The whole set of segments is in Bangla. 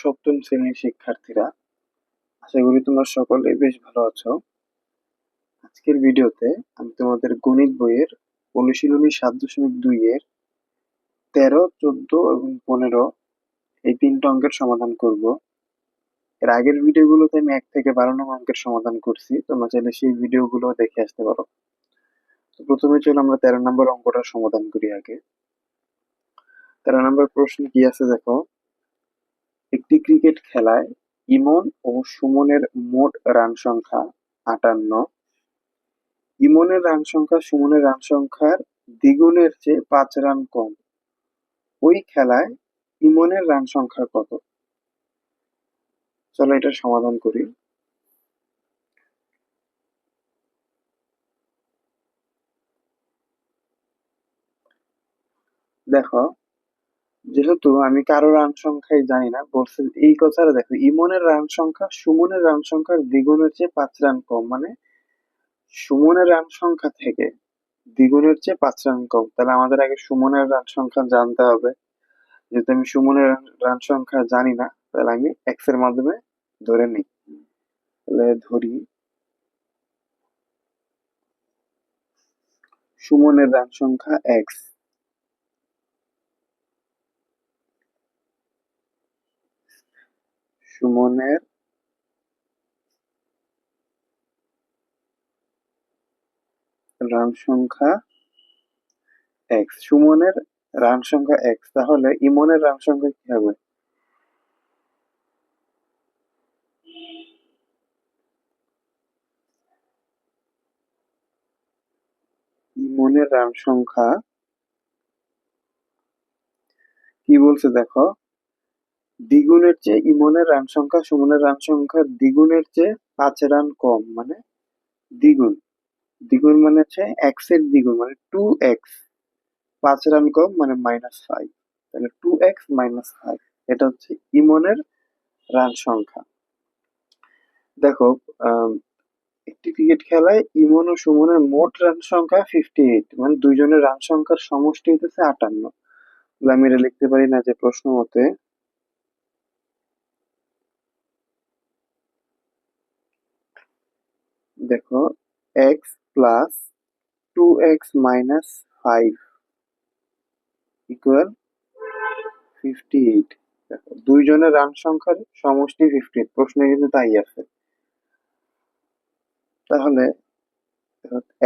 সপ্তম শ্রেণির শিক্ষার্থীরা, আশা করি তোমরা সকলেই বেশ ভালো আছো। আজকের ভিডিওতে আমি তোমাদের গণিত বইয়ের অনুশীলনী সাত দশমিক দুই এর তেরো, চোদ্দ এবং পনেরো এই তিনটা অঙ্কের সমাধান করব। এর আগের ভিডিওগুলোতে আমি এক থেকে বারো নম্বর অঙ্কের সমাধান করছি, তোমরা চাইলে সেই ভিডিওগুলো দেখে আসতে পারো। তো প্রথমে চলো আমরা তেরো নম্বর অঙ্কটা সমাধান করি আগে। তেরো নম্বর প্রশ্ন কি আছে দেখো? একটি ক্রিকেট খেলায় ইমন ও সুমনের মোট রান সংখ্যা আটান্ন। ইমনের রান সংখ্যা, সুমনের রান সংখ্যার দ্বিগুণের চেয়ে পাঁচ রান কম। ওই খেলায় ইমনের রান সংখ্যা কত? চলো এটা সমাধান করি। দেখো যেহেতু আমি কারও রান সংখ্যাই জানি না, বলছে এই কথাটা দেখো, ইমনের রান সংখ্যা সুমনের রান সংখ্যার দ্বিগুণের চেয়ে পাঁচ রান কম মানে সুমনের রান সংখ্যা থেকে দ্বিগুণের চেয়ে পাঁচ রান কম। তাহলে আমাদের আগে সুমনের রান সংখ্যা জানতে হবে। যেহেতু আমি সুমনের রান সংখ্যা জানি না, তাহলে আমি এক্সের মাধ্যমে ধরে নিই। তাহলে ধরি, সুমনের রান সংখ্যা এক্স সুমনের রান সংখ্যা এক্স সুমনের রান সংখ্যা এক্স তাহলে ইমনের রান সংখ্যা কি হবে? ইমনের রান সংখ্যা কি বলছে দেখো? দ্বিগুণের চেয়ে ইমনের রান সংখ্যা, সুমনের রান সংখ্যা দ্বিগুণের চেয়ে পাঁচ রান কম মানে দ্বিগুণ। দ্বিগুণ মানে হচ্ছে এক্সের দ্বিগুণ মানে টু এক্স পাঁচ রান কম মানে মাইনাস ফাইভ তাহলে টু এক্স মাইনাস ফাইভ এটা হচ্ছে ইমনের রান সংখ্যা। দেখো একটি ক্রিকেট খেলায় ইমন ও সুমনের মোট রান সংখ্যা ফিফটি এইট মানে দুইজনের রান সংখ্যার সমষ্টি হইতেছে আটান্ন। আমি এটা লিখতে পারি না যে প্রশ্ন মতে দেখো x plus two x minus five equals fifty eight দেখো, দুইজনের রান সংখ্যার সমষ্টি ফিফটি প্রশ্নে কিন্তু তাই আছে। তাহলে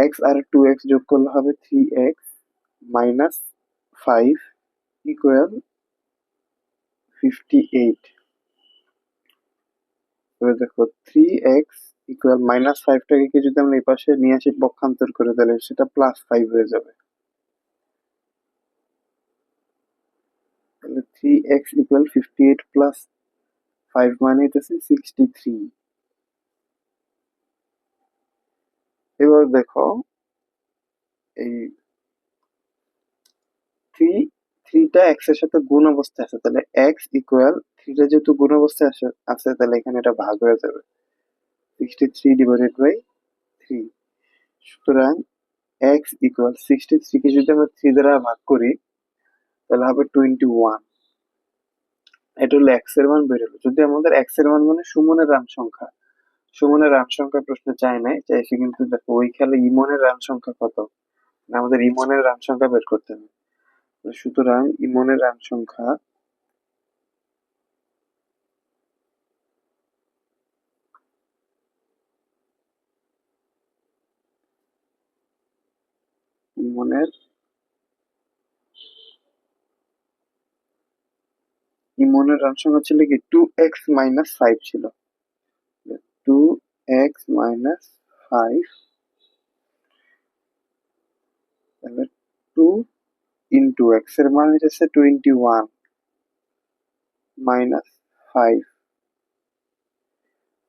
এক্স আর টু এক্স যোগ করলে হবে three x minus five equals fifty eight দেখো থ্রি এক্স ইকুয়াল মাইনাস ফাইভটাকে যদি আমরা এই পাশে নিয়ে আসি পক্ষান্তর করে, তাহলে সেটা প্লাস ফাইভ হয়ে যাবে। Three x equals fifty eight plus five মানে হইতেছে এবার দেখো, এই থ্রি থ্রিটা এক্সের সাথে গুণ অবস্থায় আছে, তাহলে এক্স ইকুয়াল থ্রিটা যেহেতু গুণ অবস্থায় আছে, তাহলে এখানে এটা ভাগ হয়ে যাবে। Sixty three divided by three সুতরাং এক্স ইকুয়াল সিক্সটি থ্রিকে যদি আমরা থ্রি দ্বারা ভাগ করি, তাহলে হবে টোয়েন্টি ওয়ান এটা হলো এক্সের মান বেরোলো যদি আমাদের এক্সের মান মানে সুমনের রান সংখ্যা, সুমনের রান সংখ্যা প্রশ্নে চাই নাই চাইছে কিন্তু দেখো, ওই খেলে ইমনের রান সংখ্যা কত? আমাদের ইমনের রান সংখ্যা বের করতে হবে। সুতরাং ইমনের রান সংখ্যা ইমনের ইমনের রান সংখ্যা ছিল কি? টু এক্স মাইনাস ফাইভ ছিল। Two x minus five two into এক্সের মান হচ্ছে টোয়েন্টি ওয়ান মাইনাস ফাইভ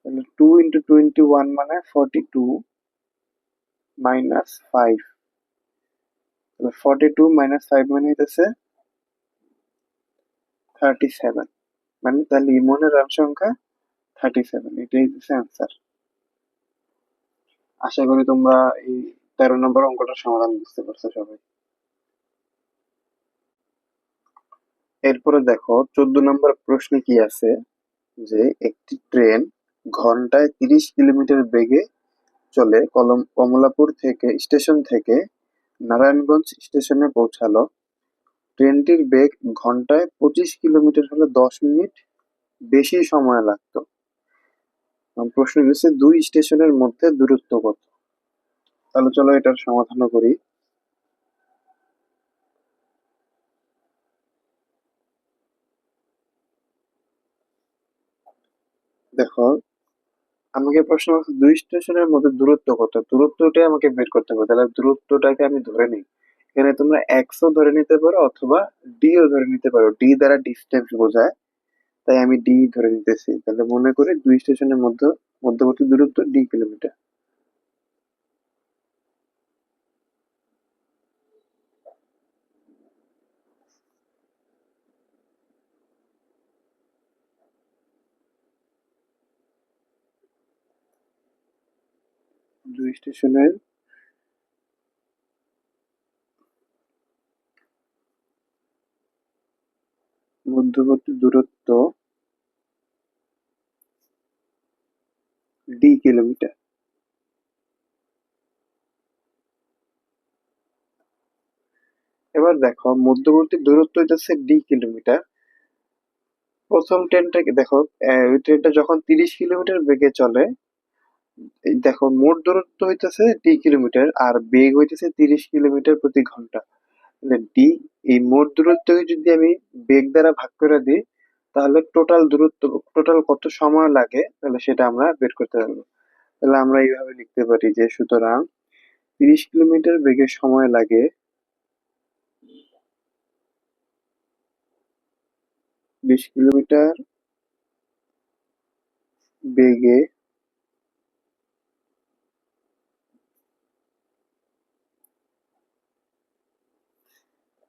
তাহলে টু ইন্টু টোয়েন্টি ওয়ান মানে ফর্টি টু মাইনাস ফাইভ তাহলে ফর্টি টু মাইনাস ফাইভ মানে হইতেছে থার্টি সেভেন মানে তাহলে ইমনের রান সংখ্যা থার্টি সেভেন এটাই হচ্ছে অ্যান্সার আশা করি তোমরা এই তেরো নম্বর অঙ্কটার সমাধান বুঝতে পারছ সবাই। এরপরে দেখো, চোদ্দ নম্বর প্রশ্নে কি আছে? যে একটি ট্রেন ঘন্টায় তিরিশ কিলোমিটার বেগে চলে কলম কমলাপুর থেকে, স্টেশন থেকে নারায়ণগঞ্জ স্টেশনে পৌঁছালো। ট্রেনটির বেগ ঘন্টায় পঁচিশ কিলোমিটার হলে দশ মিনিট বেশি সময় লাগতো। প্রশ্ন হচ্ছে দুই স্টেশনের মধ্যে দূরত্ব কত? তাহলে চলো এটার সমাধান করি। দেখো, আমাকে প্রশ্ন দুই স্টেশনের মধ্যে দূরত্ব কত? দূরত্বটাই আমাকে বের করতে হবে, তাহলে দূরত্বটাকে আমি ধরে নিই। এখানে তোমরা এক্সও ধরে নিতে পারো অথবা ডিও ধরে নিতে পারো। ডি দ্বারা ডিস্টেন্স বোঝায়। তাই আমি ডি ধরে নিতেছি। তাহলে মনে করি দুই স্টেশনের মধ্যে, মধ্যবর্তী দূরত্ব ডি কিলোমিটার দুই স্টেশনের মধ্যবর্তী দূরত্ব ডি কিলোমিটার এবার দেখো, মধ্যবর্তী দূরত্ব হইতেছে ডি কিলোমিটার প্রথম ট্রেনটাকে দেখো ওই ট্রেনটা যখন তিরিশ কিলোমিটার বেগে চলে দেখো, মোট দূরত্ব হইতেছে ডি কিলোমিটার আর বেগ হইতেছে তিরিশ কিলোমিটার প্রতি ঘণ্টা। ডি এই মোট দূরত্বকে যদি আমি বেগ দ্বারা ভাগ করে দিই, তাহলে টোটাল দূরত্ব টোটাল কত সময় লাগে, তাহলে সেটা আমরা বের করতে পারব। তাহলে আমরা এইভাবে লিখতে পারি যে সুতরাং তিরিশ কিলোমিটার বেগে সময় লাগে বিশ কিলোমিটার বেগে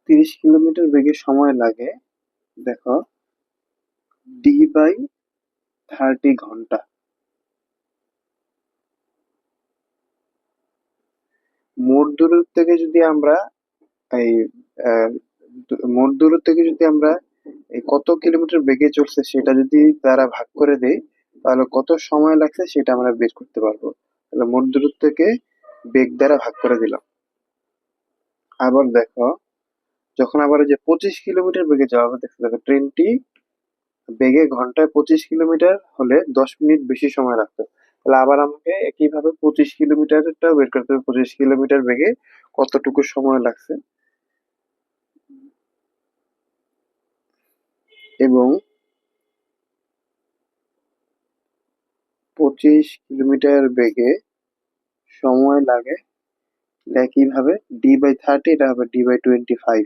তিরিশ কিলোমিটার বেগে সময় লাগে, দেখো ডি বাই থার্টি ঘণ্টা। মোট দূরত্ব থেকে যদি আমরা এই মোট দূরত্ব থেকে যদি আমরা কত কিলোমিটার বেগে চলছে সেটা যদি তারা ভাগ করে দেয় তাহলে কত সময় লাগছে সেটা আমরা বের করতে পারব। তাহলে মোট দূরত্বকে বেগ দ্বারা ভাগ করে দিলাম। আবার দেখো যখন আবার যে পঁচিশ কিলোমিটার বেগে যাওয়া হবে, দেখতে দেখো ট্রেনটি বেগে ঘন্টায় পঁচিশ কিলোমিটার হলে দশ মিনিট বেশি সময় লাগতো। তাহলে আবার আমাকে একইভাবে পঁচিশ কিলোমিটারটা বের করতে হবে, পঁচিশ কিলোমিটার বেগে কতটুকু সময় লাগছে। এবং পঁচিশ কিলোমিটার বেগে সময় লাগে, একইভাবে ডি বাই থার্টি এটা হবে ডি বাই টোয়েন্টি ফাইভ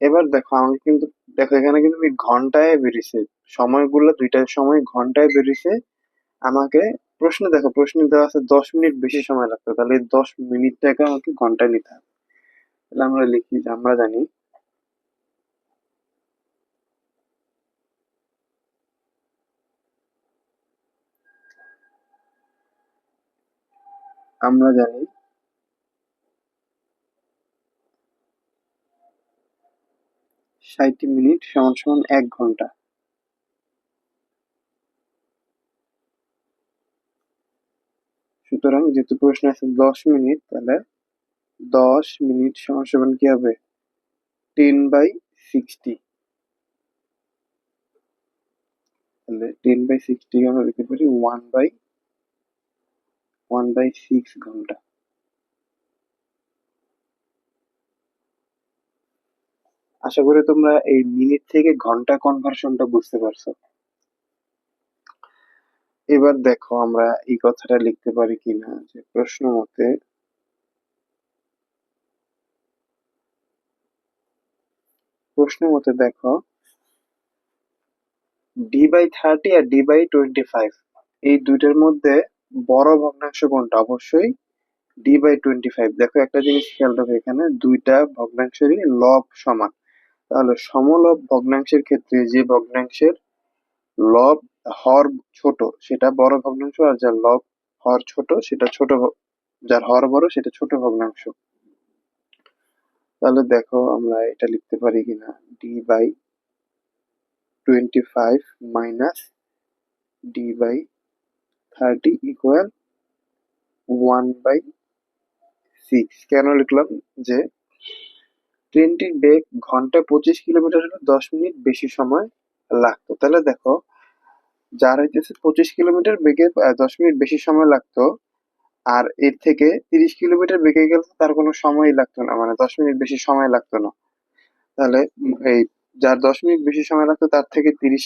এবার দেখো, আমাকে কিন্তু, দেখো, এখানে কিন্তু ঘন্টায় বেরিয়েছে। সময়গুলো দুইটার সময় ঘন্টায় বেরিয়েছে। আমাকে প্রশ্ন, দেখো, প্রশ্ন দেওয়া আছে, দশ মিনিট বেশি সময় লাগতো তাহলে এই দশ মিনিটটাকে আমাকে ঘন্টায় নিতে হবে। তাহলে আমরা লিখি যে, আমরা জানি আমরা জানি ষাট মিনিট সমান সমান এক ঘণ্টা। সুতরাং যেহেতু প্রশ্ন আছে দশ মিনিট, তাহলে দশ মিনিট সমান সমান কি হবে? Ten by sixty. তাহলে টেন বাই সিক্সটি আমরা লিখতে পারি one by one by six ঘণ্টা। আশা করি তোমরা এই মিনিট থেকে ঘণ্টা কনভার্সনটা বুঝতে পারছ। এবার দেখো আমরা এই কথাটা লিখতে পারি কিনা, যে প্রশ্ন মতে প্রশ্ন মতে দেখো ডি বাই থার্টি আর ডি বাই টোয়েন্টি ফাইভ এই দুইটার মধ্যে বড় ভগ্নাংশ কোনটা? অবশ্যই ডি বাই টোয়েন্টি ফাইভ দেখো একটা জিনিস খেয়াল রাখো এখানে, দুইটা ভগ্নাংশেরই লব সমান। তাহলে সমলব ভগ্নাংশের ক্ষেত্রে যে ভগ্নাংশের লব হর ছোট, সেটা বড় ভগ্নাংশ আর যার লব হর ছোট, সেটা ছোট যার হর বড়, সেটা ছোট ভগ্নাংশ। তাহলে দেখো আমরা এটা লিখতে পারি কিনা d by twenty five minus d by thirty equals one by six কেন লিখলাম? যে ট্রেনটির বেগ ঘন্টায় পঁচিশ কিলোমিটার হলে দশ মিনিট বেশি সময় লাগতো। তাহলে দেখো যার হইতেছে পঁচিশ কিলোমিটার বেগে দশ মিনিট বেশি সময় লাগতো, আর এর থেকে তিরিশ কিলোমিটার বেগে গেলে তার কোনো সময়ই লাগতো না মানে দশ মিনিট বেশি সময় লাগতো না। তাহলে এই যার দশ মিনিট বেশি সময় লাগতো, তার থেকে তিরিশ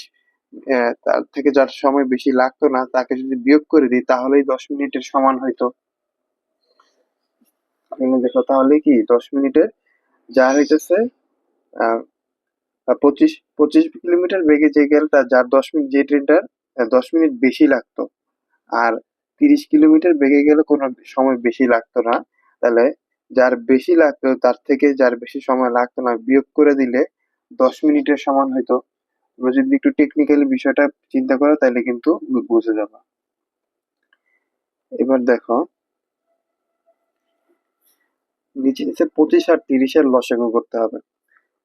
তার থেকে যার সময় বেশি লাগতো না, তাকে যদি বিয়োগ করে দিই, তাহলেই দশ মিনিটের সমান হইতো। দেখো, তাহলে কি দশ মিনিটের যার হইতেছে পঁচিশ পঁচিশ কিলোমিটার বেগে যে গেল তার যার দশ মিনিট, যে ট্রেনটার দশ মিনিট বেশি লাগতো। আর তিরিশ কিলোমিটার বেগে গেলে কোনো সময় বেশি লাগতো না। তাহলে যার বেশি লাগতো, তার থেকে যার বেশি সময় লাগতো না, বিয়োগ করে দিলে দশ মিনিটের সমান হইতো। যদি একটু টেকনিক্যালি বিষয়টা চিন্তা করো, তাহলে কিন্তু বুঝে যাবে। এবার দেখো নিচে নিচে পঁচিশ আর তিরিশের লসাগু করতে হবে।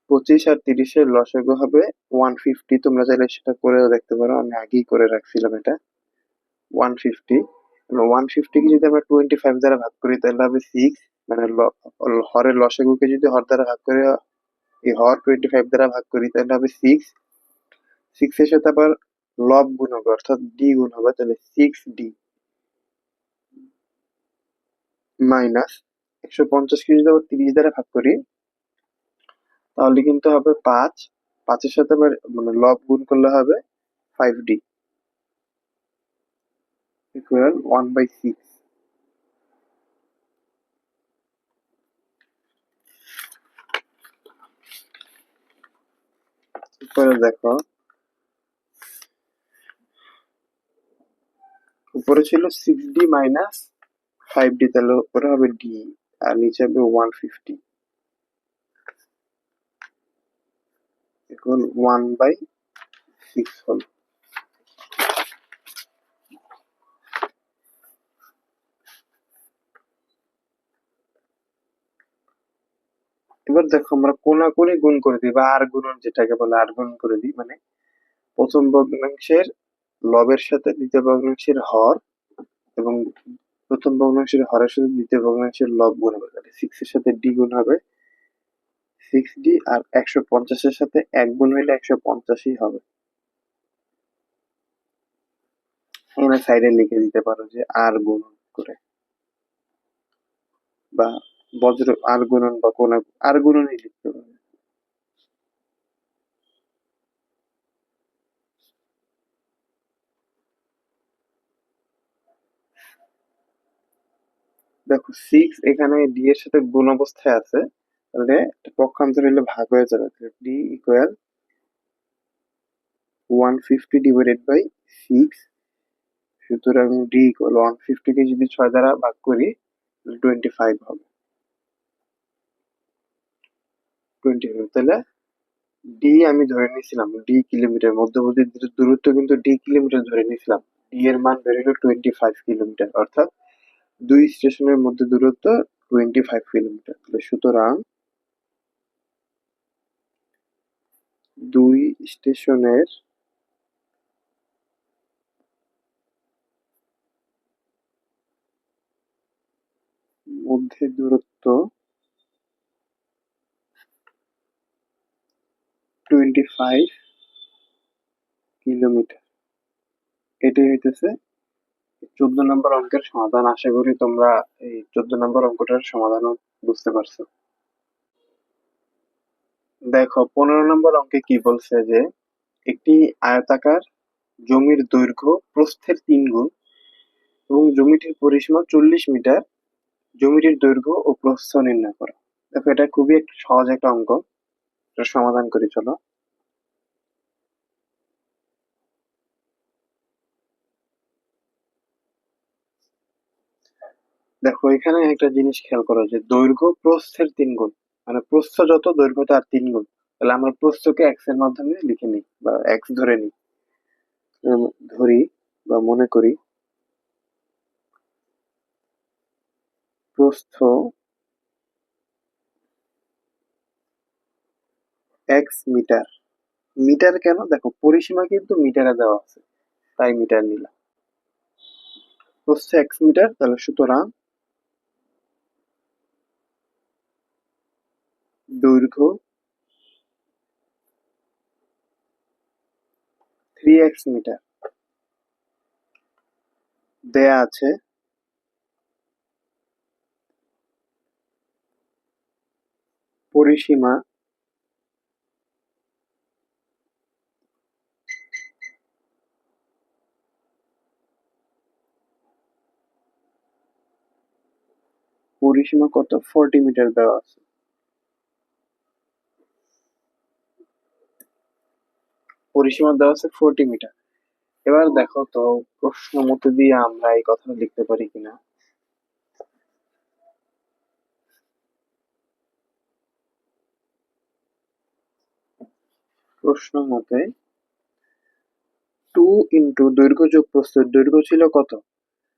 পঁচিশ আর তিরিশের লসাগু হবে ওয়ান ফিফটি তোমরা চাইলে সেটা করেও দেখতে পারো, আমি আগেই করে রাখছিলাম এটা। ওয়ান ফিফটি ওয়ান ফিফটিকে যদি আমরা টোয়েন্টি ফাইভ দ্বারা ভাগ করি, তাহলে হবে সিক্স মানে হরের লসাগুকে যদি হর দ্বারা ভাগ করে, এই হর টোয়েন্টি ফাইভ দ্বারা ভাগ করি, তাহলে হবে সিক্স সিক্স এর সাথে আবার লব গুণ হবে, অর্থাৎ ডি গুণ হবে, তাহলে সিক্স ডি মাইনাস একশো পঞ্চাশকে যদি আবার তিরিশ দ্বারা ভাগ করি। তাহলে কিন্তু হবে পাঁচ। পাঁচের সাথে আবার মানে লব গুণ করলে হবে five d one by six উপরে দেখো, উপরে ছিল six d minus five d তাহলে উপরে হবে ডি আর নিচে হবে one fifty equals one by six হল। এবার দেখো আমরা কোনাকুনি গুণ করে দিই, বা আর গুণন যেটাকে বলে আর গুণ করে দিই মানে প্রথম ভগ্নাংশের লবের সাথে দ্বিতীয় ভগ্নাংশের হর এবং প্রথম ভগ্নাংশের হরের সাথে দ্বিতীয় ভগ্নাংশের লব গুণ হবে। তাহলে সিক্স এর সাথে ডি গুণ হবে। সিক্স ডি আর একশো পঞ্চাশের সাথে এক গুণ হইলে একশো পঞ্চাশই হবে। এখানে সাইডে লিখে দিতে পারো যে আর গুণন করে। বা বজ্র আর গুণন বা কোন আর গুণনই লিখতে পারো। দেখো সিক্স এখানে ডি এর সাথে গুণ অবস্থায় আছে, তাহলে পক্ষান্তর হলে ভাগ হয়ে যাবে d equals one fifty divided by six সুতরাং ডি ইকুয়াল ওয়ান ফিফটিকে যদি ছয় দ্বারা ভাগ করি টোয়েন্টি ফাইভ হবে। টোয়েন্টি ফাইভ তাহলে ডি আমি ধরে নিয়েছিলাম ডি কিলোমিটার, মধ্যবর্তী দূর- দূরত্ব কিন্তু ডি কিলোমিটার ধরে নিয়েছিলাম ডি এর মান বেরোলো টোয়েন্টি ফাইভ কিলোমিটার, অর্থাৎ দুই স্টেশনের মধ্যে দূরত্ব টোয়েন্টি ফাইভ কিলোমিটার। তাহলে সুতরাং দুই স্টেশনের মধ্যে দূরত্ব টোয়েন্টি ফাইভ কিলোমিটার। এটাই হইতেছে চোদ্দ নম্বর অঙ্কের সমাধান। আশা করি তোমরা এই চোদ্দ নম্বর অঙ্কটার সমাধানও বুঝতে পারছ। দেখো, পনেরো নম্বর অঙ্কে কি বলছে যে, একটি আয়তাকার জমির দৈর্ঘ্য প্রস্থের তিন গুণ এবং জমিটির পরিসীমা চল্লিশ মিটার। জমিটির দৈর্ঘ্য ও প্রস্থ নির্ণয় করা। দেখো, এটা খুবই একটা সহজ একটা অঙ্ক। এটা সমাধান করি চলো। দেখো, এখানে একটা জিনিস খেয়াল করো যে দৈর্ঘ্য প্রস্থের তিন গুণ। মানে প্রস্থ যত, দৈর্ঘ্য তার তিন গুণ। তাহলে আমরা প্রস্থকে এক্সের মাধ্যমে লিখে নিই বা এক্স ধরে নিই। ধরি বা মনে করি প্রস্থ এক্স মিটার। মিটার কেন? দেখো, পরিসীমা কিন্তু মিটারে দেওয়া আছে, তাই মিটার নিলাম। প্রস্থ এক্স মিটার, তাহলে সুতরাং দৈর্ঘ্য থ্রি এক্স মিটার দেয়া আছে পরিসীমা পরিসীমা কত? ফর্টি মিটার দেওয়া আছে। পরিসীমা দেওয়া আছে ফোরটি মিটার এবার দেখো তো প্রশ্ন মতো দিয়ে আমরা এই কথা লিখতে পারি কিনা। প্রশ্ন মতে টু ইন্টু দৈর্ঘ্য যোগ প্রস্থ দৈর্ঘ্য ছিল কত?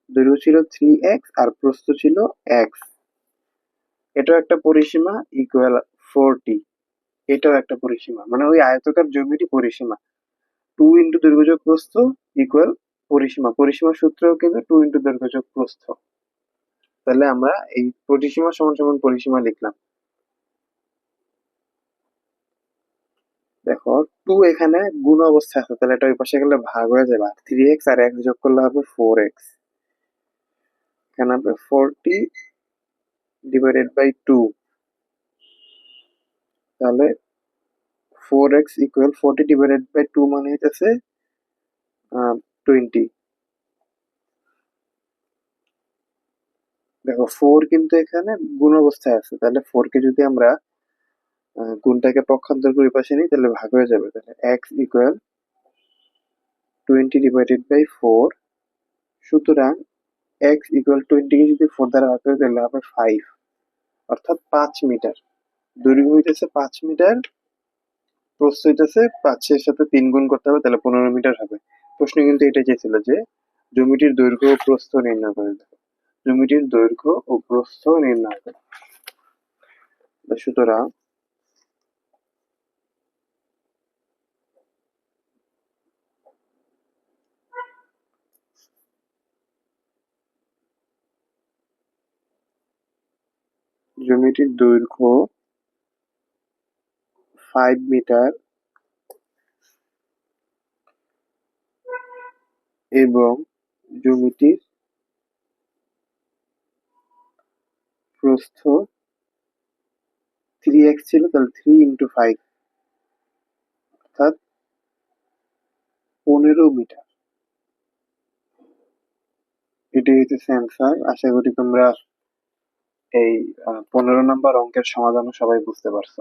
দৈর্ঘ্য ছিল থ্রি এক্স আর প্রস্থ ছিল এক্স এটাও একটা পরিসীমা ইকুয়াল ফোরটি এটাও একটা পরিসীমা। মানে ওই আয়তকার জমিটি পরিসীমা। টু ইন্টু দৈর্ঘ্যযোগ প্রস্থ ইকুয়াল পরিসীমা। পরিসীমা সূত্রও কিন্তু টু ইন্টু দৈর্ঘ্যযোগ প্রস্থ। তাহলে আমরা এই পরিসীমা সমান সমান পরিসীমা লিখলাম। দেখো টু এখানে গুণ অবস্থা আছে, তাহলে এটা ওই পাশে গেলে ভাগ হয়ে যাবে। আর থ্রি এক্স আর এক্স যোগ করলে হবে ফোর এক্স এখানে হবে ফোরটি ডিভাইডেড বাই টু তাহলে four x equals forty divided by two মানে হইতেছে টোয়েন্টি দেখো ফোর কিন্তু এখানে গুণ অবস্থায় আছে, তাহলে ফোর কে যদি আমরা গুণটাকে পক্ষান্তর করে পাশে নিই, তাহলে ভাগ হয়ে যাবে। তাহলে x equals twenty divided by four সুতরাং এক্স ইকুয়াল টোয়েন্টিকে যদি ফোর দ্বারা ভাগ করে, তাহলে হবে ফাইভ অর্থাৎ পাঁচ মিটার। দৈর্ঘ্য হইতেছে পাঁচ মিটার প্রস্থ হইতেছে, পাঁচের সাথে তিন গুণ করতে হবে, তাহলে পনেরো মিটার হবে। প্রশ্ন কিন্তু এটা চেয়েছিল যে, জমিটির দৈর্ঘ্য ও প্রস্থ নির্ণয় করে দেবে জমিটির দৈর্ঘ্য ও প্রস্থ নির্ণয় করে। সুতরাং, জমিটির দৈর্ঘ্য ফাইভ মিটার এবং জমিটির প্রস্থ থ্রি এক্স ছিল, তাহলে থ্রি ইন্টু ফাইভ অর্থাৎ পনেরো মিটার এটাই হচ্ছে অ্যান্সার আশা করি তোমরা এই পনেরো নম্বর অঙ্কের সমাধান সবাই বুঝতে পারছ।